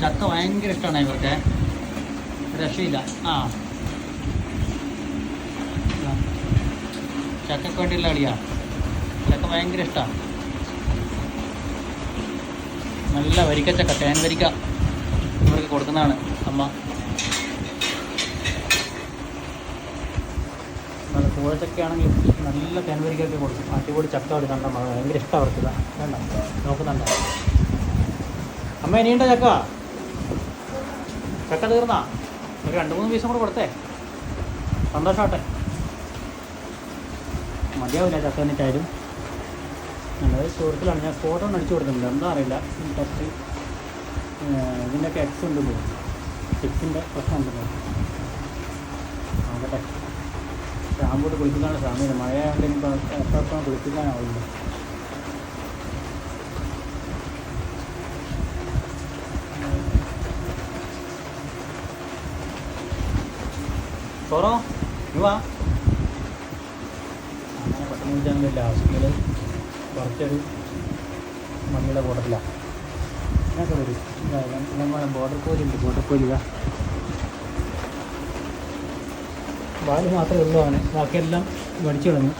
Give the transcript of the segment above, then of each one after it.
ചക്ക ഭയങ്കര ഇഷ്ടമാണ് ഇവർക്ക്. രക്ഷയില്ല. ആ. ചക്കക്ക് വേണ്ടിയുള്ള കളിയാ. ചക്ക ഭയങ്കര ഇഷ്ടമാണ് നല്ല വരിക്ക ചക്ക തേൻ വരിക്ക ഇവർക്ക് കൊടുക്കുന്നതാണ് അമ്മ. നല്ല കൂഴച്ചക്കയാണെങ്കിൽ നല്ല തേൻ വരിക്കൊക്കെ കൊടുക്കും. അടിപൊളി ചക്ക അവർ കണ്ട ഭയങ്കര ഇഷ്ടം അവർക്ക്. വേണ്ട നോക്കുന്നുണ്ടോ? അമ്മ ഇനിയുണ്ടോ ചക്ക? ചക്ക തീർന്നാ. ഒരു രണ്ട് മൂന്ന് പീസും കൂടെ കൊടുത്തേ. സന്തോഷമാട്ടെ മതിയാവില്ല ചക്ക എന്നിട്ടായാലും. നല്ലത് സുഹൃത്തിലാണ്. ഞാൻ ഫോട്ടോ ഒന്ന് അടിച്ചു കൊടുത്തിട്ടുണ്ട് എന്താ അറിയില്ല. ടെസ്റ്റ് ഇതിന്റെയൊക്കെ എക്സ് ഉണ്ട് പോകും സിക്സിന്റെ പ്രശ്നം ഉണ്ടല്ലോ നോക്കട്ടെ ഷാമ്പൂട്ട് കുളിപ്പിക്കാനുള്ള സമയമില്ല. മഴയായതുകൊണ്ട് എനിക്ക് എത്രത്തോളം കുളിപ്പിക്കാനാവില്ല. സോറോ നീ വാ. അങ്ങനെ പെട്ടെന്ന് വിളിച്ചാണെങ്കിൽ ലാസ്റ്റിൽ കുറച്ചൊരു മണ്ണിയുടെ കൂട്ടത്തിലാണ് എന്നൊക്കെ വരും. നമ്മൾ ബോർഡർ കോലി ഉണ്ട് ബോർഡർ കോലി വാൽ മാത്രമേ ഉള്ളൂ അവന്. ബാക്കിയെല്ലാം മേടിച്ചു കളഞ്ഞു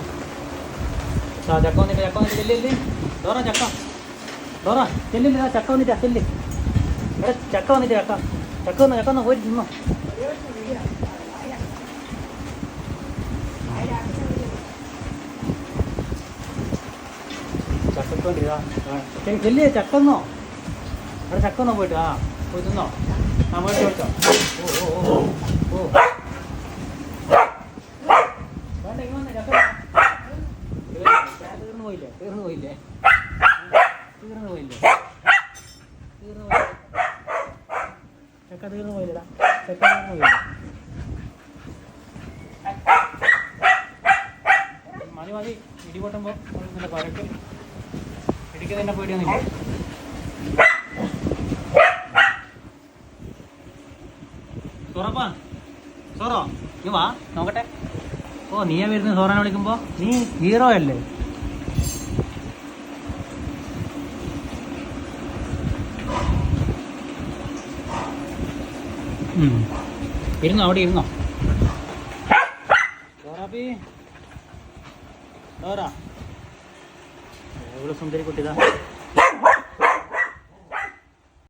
ആ ചക്ക വന്നിട്ട് ചക്ക വന്നിട്ട് ചെല്ലില്ലേ ഡോറ ചക്ക. ഡോറ ചെല്ലില്ല ചക്ക വന്നിട്ട് ചെല്ല്. ഇവിടെ ചക്ക വന്നിട്ട് ചക്ക. ചക്ക വന്നു ചക്ക വന്നു പോയി തിന്നോ ചക്കക്ക് വേണ്ടി ഇതാ ചെല്ല് ചക്കന്നോ? അവിടെ ചക്കന്നോ പോയിട്ട്? ആ പോയി തിന്നോ. ആ മേടിച്ച് മേടിച്ചോ ഓ ഓ ഓ തീർന്നു പോയില്ലേ തീർന്നു പോയില്ലേ തീർന്നു പോയില്ലേ തീർന്നു പോയില്ലേ ചക്ക തീർന്നു പോയില്ലടാ ചക്ക തീർന്നു പോയില്ലേ മതി മതി. ഇടി പൊട്ടുമ്പോൾ നല്ല പരക്ക് തന്നെ പേടിയൊന്നുമില്ല. സോറപ്പാ സോറോ നീ വാ നോക്കട്ടെ. ഓ നീയാ വരുന്നത് സോറാനെ വിളിക്കുമ്പോ? നീ ഹീറോ അല്ലേ. ഇരുന്നോ അവിടെ ഇരുന്നോ. സോറാപ്പി സോറാ. एवढं सुंदर कुठे जा?